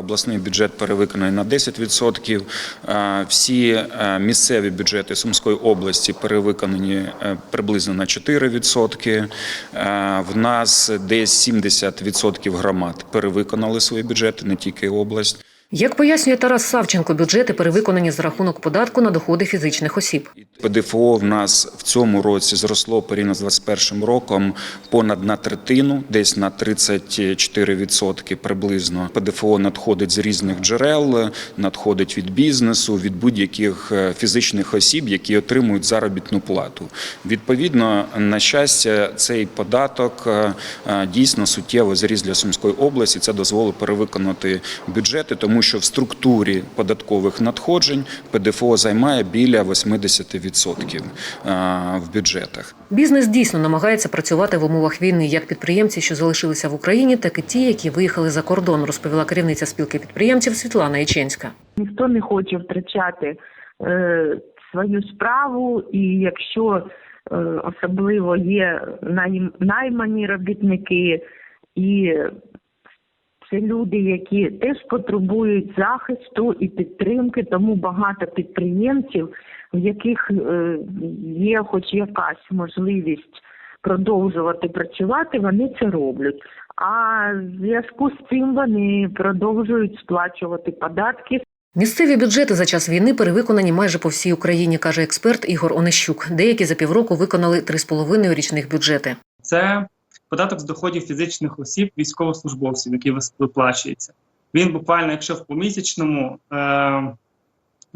Обласний бюджет перевиконаний на 10%. Е, Всі е, місцеві бюджети Сумської області перевиконані е, приблизно на 4%. Е, В нас десь 70% громад перевиконали свої бюджети, не тільки область. Як пояснює Тарас Савченко, бюджети перевиконані за рахунок податку на доходи фізичних осіб. ПДФО в нас в цьому році зросло порівняно з 2021 роком понад на третину, десь на 34% приблизно. ПДФО надходить з різних джерел, надходить від бізнесу, від будь-яких е, фізичних осіб, які отримують заробітну плату. Відповідно, на щастя, цей податок е, е, дійсно суттєво зріс для Сумської області. Це дозволить перевиконати бюджети, тому що в структурі податкових надходжень ПДФО займає біля 80% е, в бюджетах. Бізнес дійсно намагається працювати в умовах війни, як підприємці, що залишилися в Україні, так і ті, які виїхали за кордон, розповіла керівниця спілки підприємців Світлана Яченська. Ніхто не хоче втрачати е, свою справу, і якщо е, особливо є найм, наймані робітники, і це люди, які теж потребують захисту і підтримки, тому багато підприємців, в яких е, є хоч якась можливість продовжувати працювати, вони це роблять. А в зв'язку з цим вони продовжують сплачувати податки, Місцеві бюджети за час війни перевиконані майже по всій Україні, каже експерт Ігор Онищук. Деякі за півроку виконали 3,5 річних бюджети. це податок з доходів фізичних осіб, військовослужбовців, який виплачується. Він буквально, якщо в помісячному, е,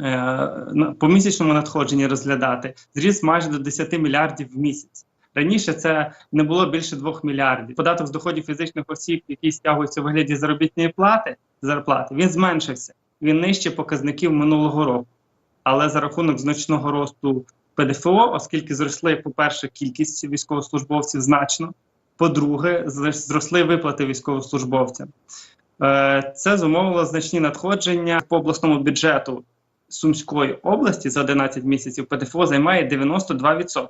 е, помісячному надходженні розглядати, зріс майже до 10 мільярдів в місяць. Раніше це не було більше 2 мільярдів. Податок з доходів фізичних осіб, який стягується у вигляді заробітної плати, зарплати, він зменшився. Він нижче показників минулого року. Але за рахунок значного росту ПДФО, оскільки зросли, по-перше, кількість військовослужбовців значно, по-друге, зросли виплати військовослужбовцям. Е, Це зумовило значні надходження по обласному бюджету Сумської області за 11 місяців. ПДФО займає 92%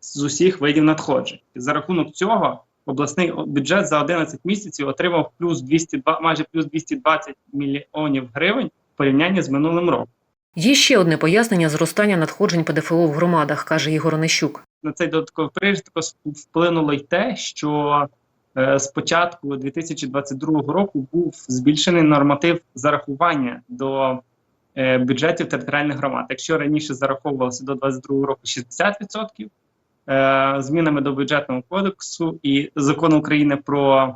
з усіх видів надходжень. За рахунок цього обласний бюджет за 11 місяців отримав плюс 202, майже плюс 220 мільйонів гривень в порівнянні з минулим роком. Є ще одне пояснення зростання надходжень ПДФО в громадах, каже Ігор Онищук. На цей додатковий приріст також вплинуло й те, що з початку 2022 року був збільшений норматив зарахування до е, бюджетів територіальних громад. Якщо раніше зараховувалося до 2022 року 60%, е, змінами до бюджетного кодексу і закону України про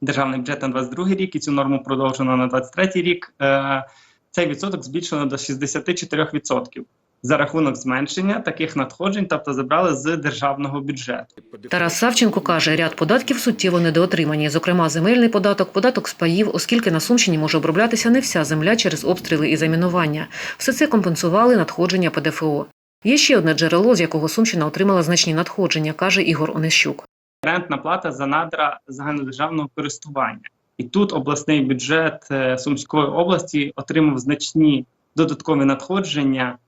державний бюджет на 2022 рік і цю норму продовжено на 2023 рік. Е, цей відсоток збільшено до 64% за рахунок зменшення таких надходжень, тобто забрали з державного бюджету. Тарас Савченко каже, ряд податків суттєво недоотримані, зокрема земельний податок, податок з паїв, оскільки на Сумщині може оброблятися не вся земля через обстріли і замінування. Все це компенсували надходження ПДФО. Є ще одне джерело, з якого Сумщина отримала значні надходження, каже Ігор Онищук. Рентна плата за надра загальнодержавного користування. І тут обласний бюджет е, Сумської області отримав значні додаткові надходження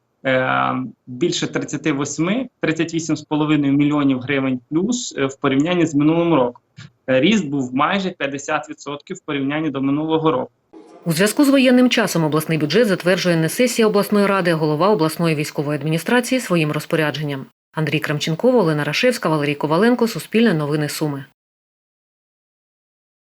більше 38, 38,5 мільйонів гривень плюс е, в порівнянні з минулим роком. Е, Ріст був майже 50% в порівнянні до минулого року. У зв'язку з воєнним часом обласний бюджет затверджує не сесія обласної ради, а голова обласної військової адміністрації своїм розпорядженням. Андрій Крамченков, Олена Рашевська, Валерій Коваленко, Суспільне новини Суми.